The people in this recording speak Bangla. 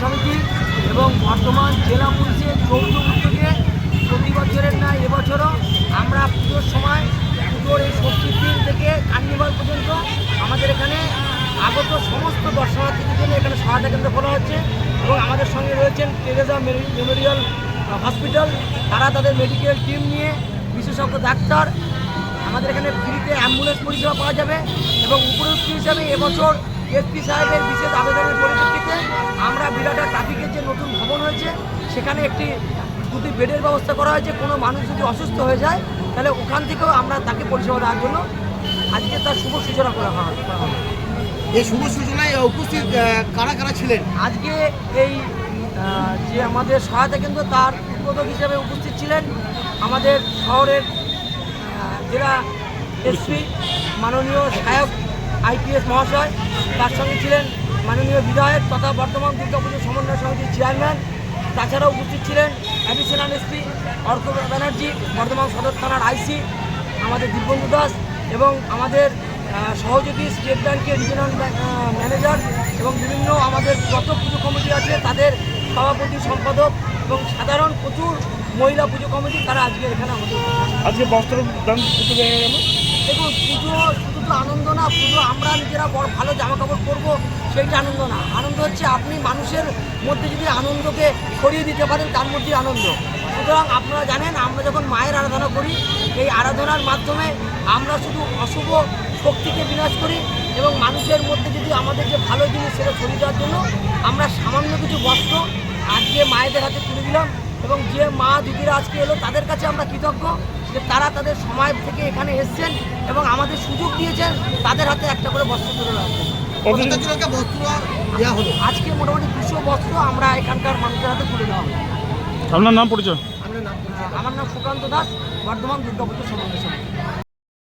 সমিতি এবং বর্তমান জেলা পুলিশের যৌথ উদ্যোগে প্রতি বছরের না এবছরও আমরা পুজোর সময় পুজোর এই ষষ্ঠীর দিন থেকে কার্নিভাল পর্যন্ত আমাদের এখানে আগত সমস্ত দর্শনার্থীদের জন্য এখানে সহায়তা কেন্দ্র খোলা হচ্ছে এবং আমাদের সঙ্গে রয়েছেন টেরেজা মেমোরিয়াল হসপিটাল। তারা তাদের মেডিকেল টিম নিয়ে বিশেষজ্ঞ ডাক্তার। আমাদের এখানে ফ্রিতে অ্যাম্বুলেন্স পরিষেবা পাওয়া যাবে এবং উপরোক্ত হিসাবে এবছর এসপি সাহেবের বিশেষ আবেদনের পরিপ্রেক্ষিতে আমরা সেখানে একটি দুটি বেডের ব্যবস্থা করা হয়েছে। কোনো মানুষ যদি অসুস্থ হয়ে যায় তাহলে ওখান থেকেও আমরা তাকে পরিষেবা দেওয়ার জন্য আজকে তার শুভ সূচনা করা হয়। এই শুভ সূচনায় উপস্থিত কারা কারা ছিলেন? আজকে এই যে আমাদের সহায়তা কেন্দ্র তার উদ্বোধক হিসেবে উপস্থিত ছিলেন আমাদের শহরের জেলা এসপি মাননীয় সহায়ক আইপিএস মহাশয়। তার সঙ্গে ছিলেন মাননীয় বিধায়ক তথা বর্তমান দুর্গাপুজো সমন্বয় সমিতির চেয়ারম্যান তাছাড়াও উপস্থিত ছিলেন অ্যাডিশনাল এসপি অর্ক ব্যানার্জি বর্ধমান সদর থানার আইসি আমাদের দিব্যেন্দু দাস এবং আমাদের সহযোগী স্টেট ব্যাংকের রিজনাল ম্যানেজার এবং বিভিন্ন আমাদের যত পুজো কমিটি আছে তাদের সভাপতি সম্পাদক এবং সাধারণ প্রচুর মহিলা পুজো কমিটি তারা আজকে এখানে আমাদের আজকে বস্ত্র দেখুন পুজো শুধু আনন্দ না পুজো আমরা নিজেরা বড় ভালো জামা কাপড় পরবো, সেইটা আনন্দ না। আনন্দ হচ্ছে আপনি মানুষের মধ্যে যদি আনন্দকে ছড়িয়ে দিতে পারেন, তার মধ্যেই আনন্দ। সুতরাং আপনারা জানেন, আমরা যখন মায়ের আরাধনা করি, এই আরাধনার মাধ্যমে আমরা শুধু অশুভ শক্তিকে বিনাশ করি এবং মানুষের মধ্যে যদি আমাদের যে ভালো জিনিস সেটা ছড়িয়ে দেওয়ার জন্য আমরা সামান্য কিছু বস্ত্র আজকে মায়েদের হাতে তুলে দিলাম এবং যে মা দিদিরা আজকে এলো, তাদের কাছে আমরা কৃতজ্ঞ। যে তারা তাদের সময় থেকে এখানে এসছেন এবং আমাদের সুযোগ দিয়েছেন তাদের হাতে একটা করে বস্ত্র তুলে দেওয়া হলো। আজকে মোটামুটি দুশো বস্ত্র আমরা এখানকার মানুষের হাতে তুলে দেওয়া হবে আপনার নাম পরিচয়? আমার নাম সুকান্ত দাস বর্ধমান দুর্গাপুর সমন্বয় সমিতি।